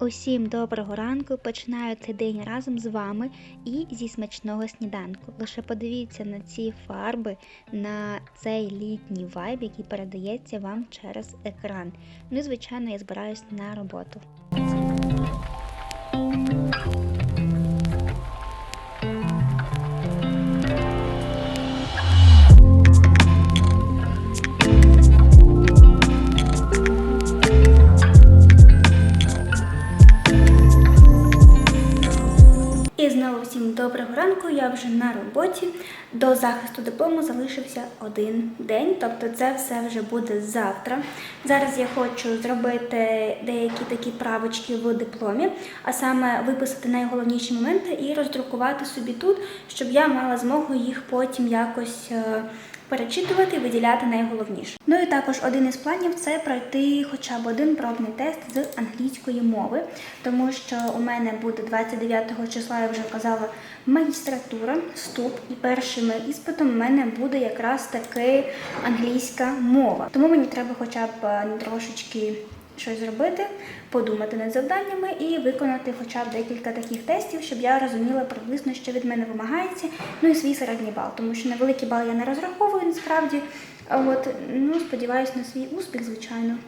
Усім доброго ранку. Починаю цей день разом з вами і зі смачного сніданку. Лише подивіться на ці фарби, на цей літній вайб, який передається вам через екран. Ну і звичайно, я збираюсь на роботу. Доброго ранку. Я вже на роботі. До захисту диплому залишився один день, тобто це все вже буде завтра. Зараз я хочу зробити деякі такі правочки в дипломі, а саме виписати найголовніші моменти і роздрукувати собі тут, щоб я мала змогу їх потім якось. Перечитувати виділяти найголовніше. Ну і також один із планів це пройти хоча б один пробний тест з англійської мови, тому що у мене буде 29 числа, я вже казала, магістратура, вступ, і першим іспитом у мене буде якраз таки англійська мова. Тому мені треба хоча б е, трошечки щось зробити, подумати над завданнями і виконати хоча б декілька таких тестів, щоб я розуміла приблизно, що від мене вимагається, ну і свій середній бал, тому що на великий бал я не розраховую насправді. А от ну сподіваюся на свій успіх, звичайно.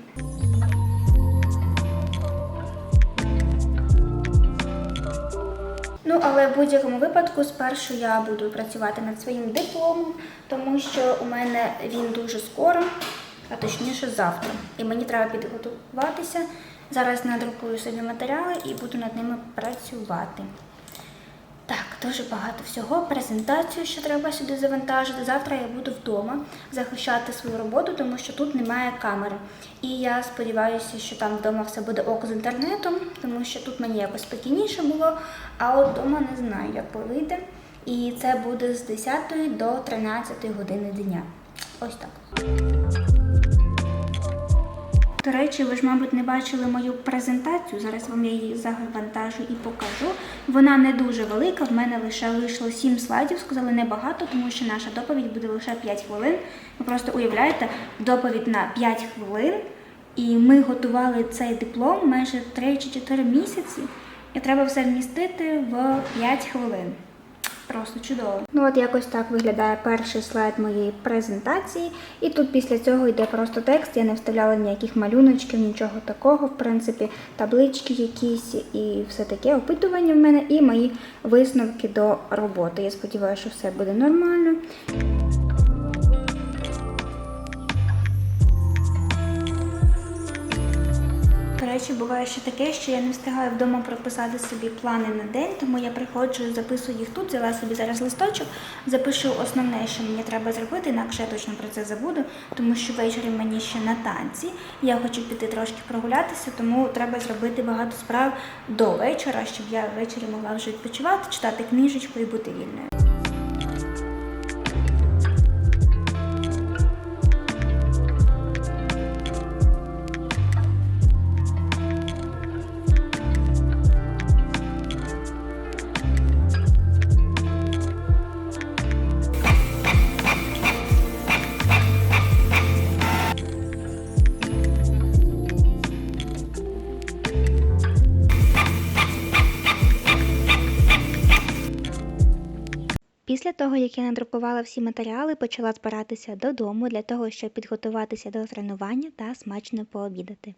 Ну, але в будь-якому випадку спершу я буду працювати над своїм дипломом, тому що у мене він дуже скоро, а точніше завтра. І мені треба підготуватися. Зараз надрукую собі матеріали і буду над ними працювати. Так, дуже багато всього. Презентацію, що треба сюди завантажити. Завтра я буду вдома захищати свою роботу, тому що тут немає камери. І я сподіваюся, що там вдома все буде ок з інтернетом, тому що тут мені якось спокійніше було, а от вдома не знаю, як вийде. І це буде з 10 до 13 години дня. Ось так. До речі, ви ж, мабуть, не бачили мою презентацію. Зараз вам я її завантажу і покажу. Вона не дуже велика, в мене лише вийшло 7 слайдів, сказали небагато, тому що наша доповідь буде лише 5 хвилин. Ви просто уявляєте, доповідь на 5 хвилин. І ми готували цей диплом майже 3 чи 4 місяці. І треба все вмістити в 5 хвилин. Просто чудово. Ну от якось так виглядає перший слайд моєї презентації. І тут після цього йде просто текст. Я не вставляла ніяких малюночків, нічого такого. В принципі, таблички якісь і все таке опитування в мене, і мої висновки до роботи. Я сподіваюся, що все буде нормально. Речі, буває ще таке, що я не встигаю вдома прописати собі плани на день, тому я приходжу, записую їх тут, взяла собі зараз листочок, запишу основне, що мені треба зробити, інакше я точно про це забуду, тому що ввечері мені ще на танці. Я хочу піти трошки прогулятися, тому треба зробити багато справ до вечора, щоб я ввечері могла вже відпочивати, читати книжечку і бути вільною. Після того, як я надрукувала всі матеріали, почала збиратися додому для того, щоб підготуватися до тренування та смачно пообідати.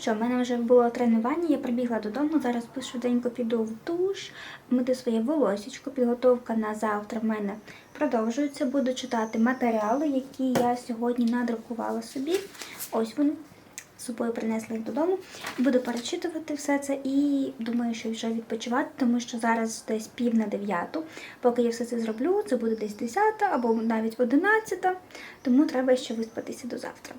Що, в мене вже було тренування, я прибігла додому, зараз швиденько піду в душ, мити своє волосічко, підготовка на завтра в мене продовжується. Буду читати матеріали, які я сьогодні надрукувала собі. Ось вони. З собою принесла їх додому. Буду перечитувати все це і думаю, що вже відпочивати, тому що зараз десь пів на дев'яту. Поки я все це зроблю, це буде десь десята або навіть одинадцята, тому треба ще виспатися до завтра.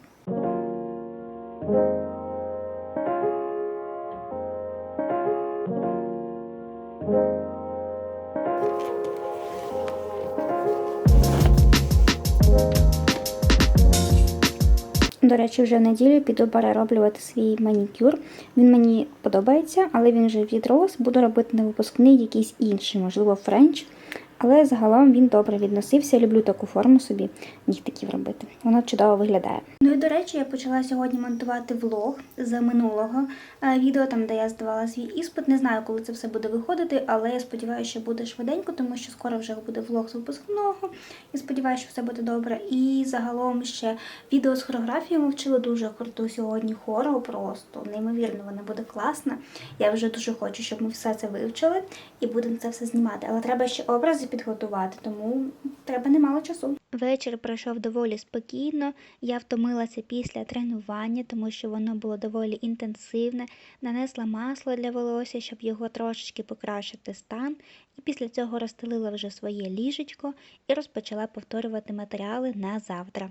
До речі, вже в неділю піду перероблювати свій манікюр. Він мені подобається, але він вже відрос. Буду робити на випускний якийсь інший, можливо, френч. Але загалом він добре відносився. Люблю таку форму собі нігтиків робити. Воно чудово виглядає. Ну і до речі, я почала сьогодні монтувати влог з минулого е, відео, там де я здавала свій іспит. Не знаю, коли це все буде виходити, але я сподіваюся, що буде швиденько, тому що скоро вже буде влог з випускного. Я сподіваюся, що все буде добре. І загалом ще відео з хореографією ми вчили дуже круту сьогодні хору. Просто неймовірно, вона буде класна. Я вже дуже хочу, щоб ми все це вивчили і будемо це все знімати. Але треба ще образи підготувати, тому треба немало часу. Вечір пройшов доволі спокійно. Я втомилася після тренування, тому що воно було доволі інтенсивне. Нанесла масло для волосся, щоб його трошечки покращити стан. І після цього розстелила вже своє ліжечко і розпочала повторювати матеріали на завтра.